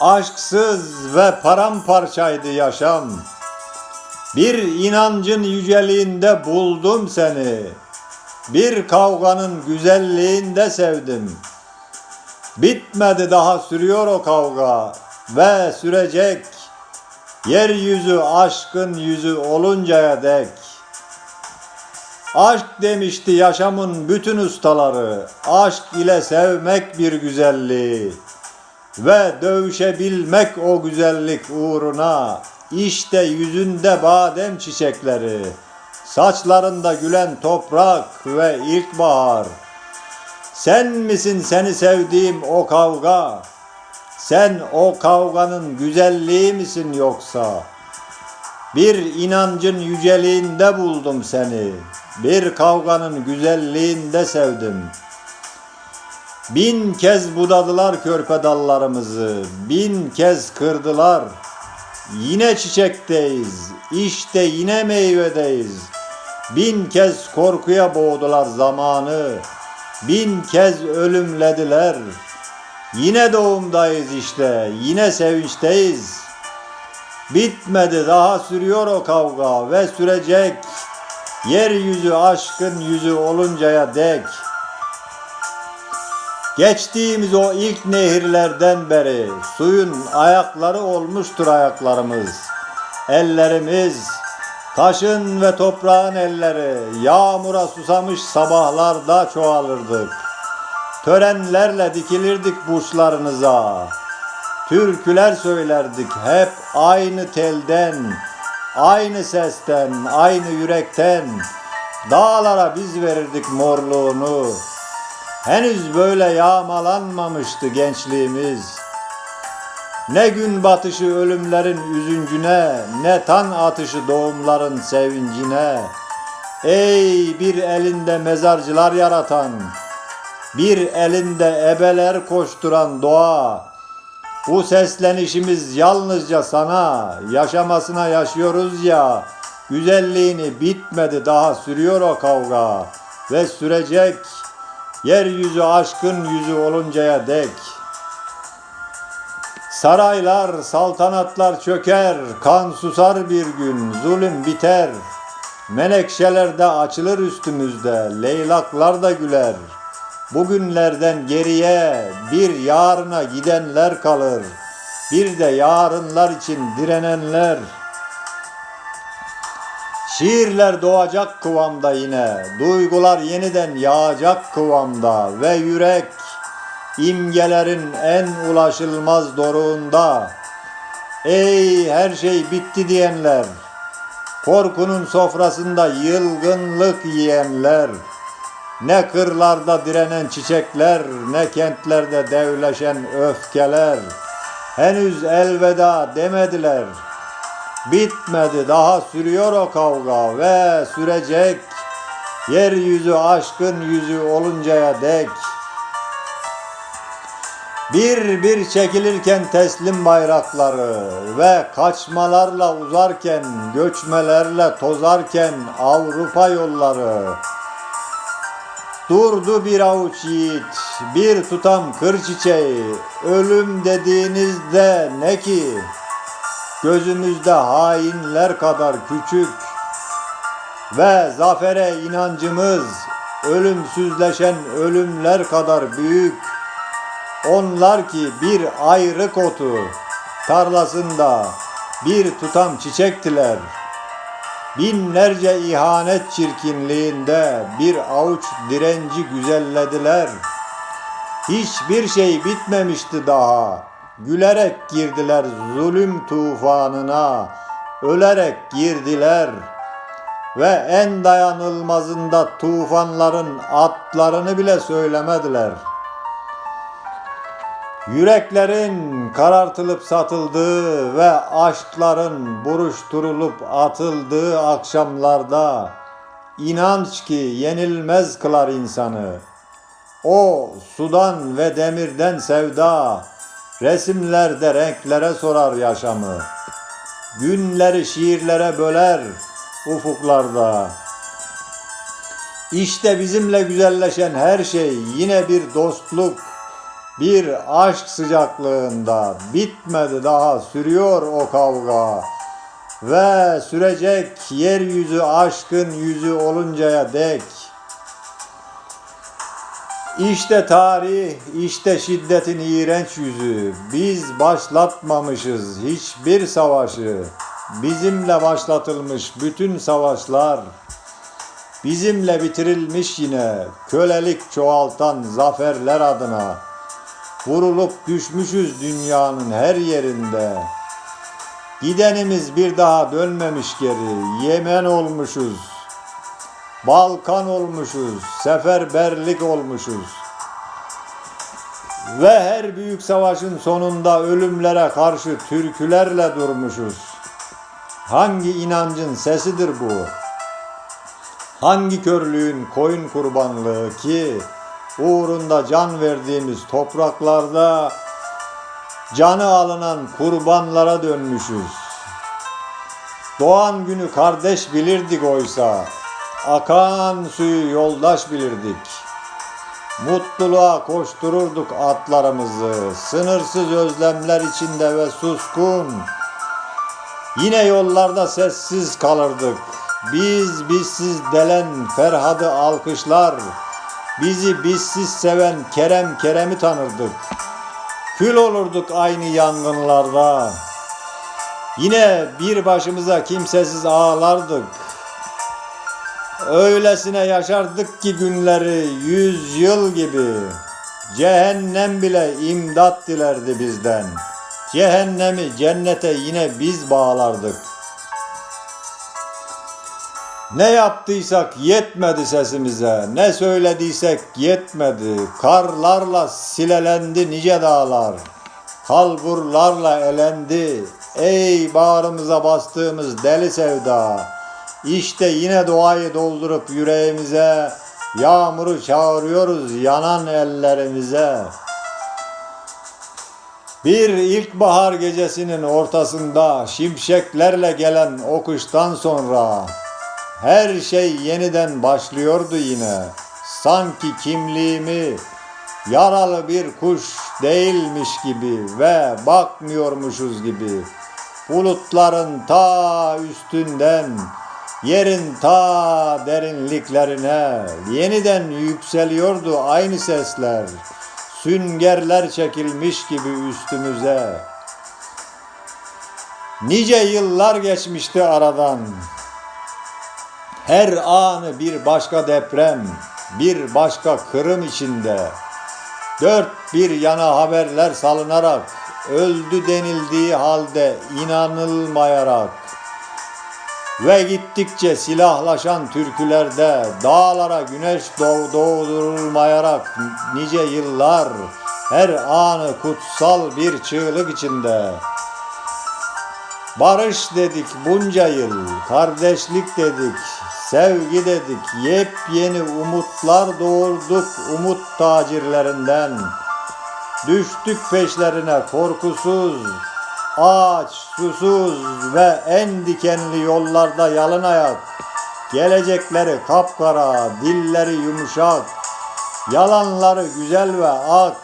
Aşksız ve paramparçaydı yaşam. Bir inancın yüceliğinde buldum seni. Bir kavganın güzelliğinde sevdim. Bitmedi daha sürüyor o kavga ve sürecek. Yeryüzü aşkın yüzü oluncaya dek. Aşk demişti yaşamın bütün ustaları. Aşk ile sevmek bir güzelliği ve dövüşebilmek o güzellik uğruna. İşte yüzünde badem çiçekleri, saçlarında gülen toprak ve ilkbahar. Sen misin seni sevdiğim o kavga? Sen o kavganın güzelliği misin yoksa? Bir inancın yüceliğinde buldum seni. Bir kavganın güzelliğinde sevdim. Bin kez budadılar körpe dallarımızı, bin kez kırdılar. Yine çiçekteyiz, işte yine meyvedeyiz. Bin kez korkuya boğdular zamanı, bin kez ölümlediler. Yine doğumdayız işte, yine sevinçteyiz. Bitmedi daha sürüyor o kavga ve sürecek. Yeryüzü aşkın yüzü oluncaya dek. Geçtiğimiz o ilk nehirlerden beri suyun ayakları olmuştur ayaklarımız. Ellerimiz, taşın ve toprağın elleri, yağmura susamış sabahlarda çoğalırdık. Törenlerle dikilirdik burçlarınıza. Türküler söylerdik hep aynı telden, aynı sesten, aynı yürekten. Dağlara biz verirdik morluğunu. Henüz böyle yağmalanmamıştı gençliğimiz. Ne gün batışı ölümlerin üzüncüne, ne tan atışı doğumların sevincine. Ey bir elinde mezarcılar yaratan, bir elinde ebeler koşturan doğa. Bu seslenişimiz yalnızca sana, yaşamasına yaşıyoruz ya. Güzelliğini bitmedi daha sürüyor o kavga ve sürecek. Yeryüzü aşkın yüzü oluncaya dek. Saraylar, saltanatlar çöker, kan susar bir gün, zulüm biter. Menekşeler de açılır üstümüzde, leylaklar da güler. Bugünlerden geriye bir yarına gidenler kalır. Bir de yarınlar için direnenler. Şiirler doğacak kıvamda yine, duygular yeniden yağacak kıvamda ve yürek imgelerin en ulaşılmaz doruğunda. Ey her şey bitti diyenler, korkunun sofrasında yılgınlık yiyenler, ne kırlarda direnen çiçekler, ne kentlerde devleşen öfkeler, henüz elveda demediler.'' Bitmedi daha sürüyor o kavga ve sürecek. Yeryüzü aşkın yüzü oluncaya dek. Bir bir çekilirken teslim bayrakları Ve kaçmalarla uzarken Göçmelerle tozarken Avrupa yolları. Durdu bir avuç yiğit, bir tutam kır çiçeği, ölüm dediğinizde ne ki? Gözümüzde hainler kadar küçük ve zafere inancımız ölümsüzleşen ölümler kadar büyük. Onlar ki bir ayrık otu tarlasında bir tutam çiçektiler. Binlerce ihanet çirkinliğinde bir avuç direnci güzellediler. Hiçbir şey bitmemişti daha. Gülerek girdiler zulüm tufanına, ölerek girdiler ve en dayanılmazında tufanların atlarını bile söylemediler. Yüreklerin karartılıp satıldığı ve aşkların buruşturulup atıldığı akşamlarda inanç ki yenilmez kılar insanı. O sudan ve demirden sevda, Resimlerde renklere sorar yaşamı. Günleri şiirlere böler ufuklarda. İşte bizimle güzelleşen her şey yine bir dostluk, bir aşk sıcaklığında bitmedi daha sürüyor o kavga ve sürecek yeryüzü aşkın yüzü oluncaya dek. İşte tarih, işte şiddetin iğrenç yüzü. Biz başlatmamışız hiçbir savaşı. Bizimle başlatılmış bütün savaşlar. Bizimle bitirilmiş yine kölelik çoğaltan zaferler adına. Vurulup düşmüşüz dünyanın her yerinde. Gidenimiz bir daha dönmemiş geri. Yemen olmuşuz. Balkan olmuşuz. Seferberlik olmuşuz. Ve her büyük savaşın sonunda ölümlere karşı türkülerle durmuşuz. Hangi inancın sesidir bu? Hangi körlüğün koyun kurbanlığı ki uğrunda can verdiğimiz topraklarda canı alınan kurbanlara dönmüşüz. Doğan günü kardeş bilirdik oysa, akan suyu yoldaş bilirdik. Mutluluğa koştururduk atlarımızı, sınırsız özlemler içinde ve suskun. Yine yollarda sessiz kalırdık. Biz bizsiz delen Ferhad'ı alkışlar. Bizi bizsiz seven Kerem Kerem'i tanırdık. Kül olurduk aynı yangınlarda. Yine bir başımıza kimsesiz ağlardık. Öylesine yaşardık ki günleri yüz yıl gibi. Cehennem bile imdat dilerdi bizden. Cehennemi cennete yine biz bağlardık. Ne yaptıysak yetmedi sesimize, ne söylediysek yetmedi. Karlarla silelendi nice dağlar, kalburlarla elendi. Ey bağrımıza bastığımız deli sevda, işte yine doğayı doldurup yüreğimize, yağmuru çağırıyoruz yanan ellerimize. Bir ilkbahar gecesinin ortasında şimşeklerle gelen o sonra her şey yeniden başlıyordu yine. Sanki kimliğimi yaralı bir kuş değilmiş gibi ve bakmıyormuşuz gibi. Bulutların ta üstünden yerin ta derinliklerine yeniden yükseliyordu aynı sesler. Süngerler çekilmiş gibi üstümüze. Nice yıllar geçmişti aradan. Her anı bir başka deprem, bir başka kırım içinde. Dört bir yana haberler salınarak, öldü denildiği halde inanılmayarak. Ve gittikçe silahlaşan türkülerde dağlara güneş doğ doğdurulmayarak nice yıllar her anı kutsal bir çığlık içinde. Barış dedik bunca yıl, kardeşlik dedik, sevgi dedik, yepyeni umutlar doğurduk umut tacirlerinden. Düştük peşlerine korkusuz, aç, susuz ve en dikenli yollarda yalın ayak. Gelecekleri kapkara, dilleri yumuşak, yalanları güzel ve ak.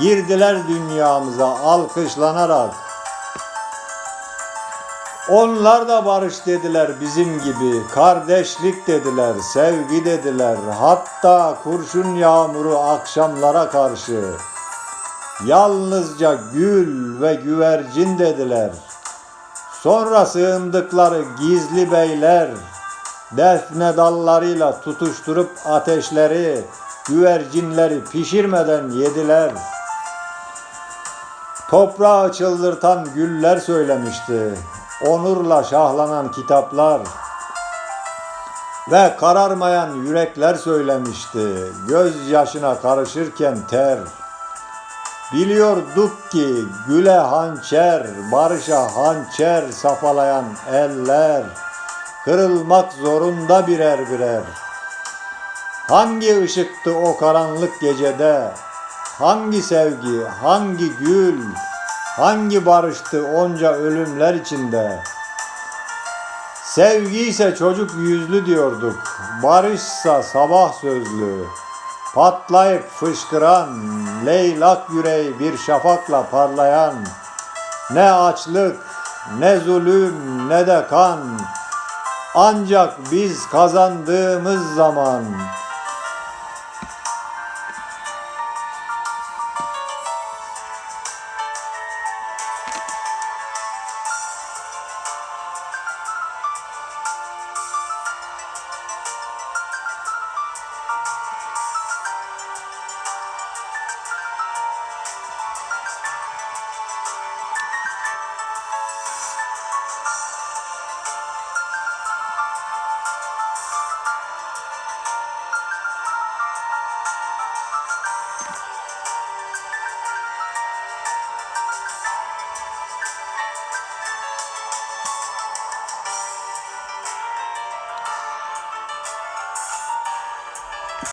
Girdiler dünyamıza alkışlanarak. Onlar da barış dediler bizim gibi, kardeşlik dediler, sevgi dediler. Hatta kurşun yağmuru akşamlara karşı. Yalnızca gül ve güvercin dediler. Sonra sığındıkları gizli beyler, defne dallarıyla tutuşturup ateşleri, güvercinleri pişirmeden yediler. Toprağı çıldırtan güller söylemişti onurla şahlanan kitaplar ve kararmayan yürekler söylemişti. Göz yaşına karışırken ter. Biliyorduk ki güle hançer, barışa hançer safalayan eller kırılmak zorunda birer birer. Hangi ışıktı o karanlık gecede? Hangi sevgi, hangi gül, Hangi barıştı onca ölümler içinde? Sevgi ise çocuk yüzlü diyorduk. Barışsa sabah sözlü. Patlayıp fışkıran, leylak yüreği bir şafakla parlayan, ne açlık, ne zulüm, ne de kan, ancak biz kazandığımız zaman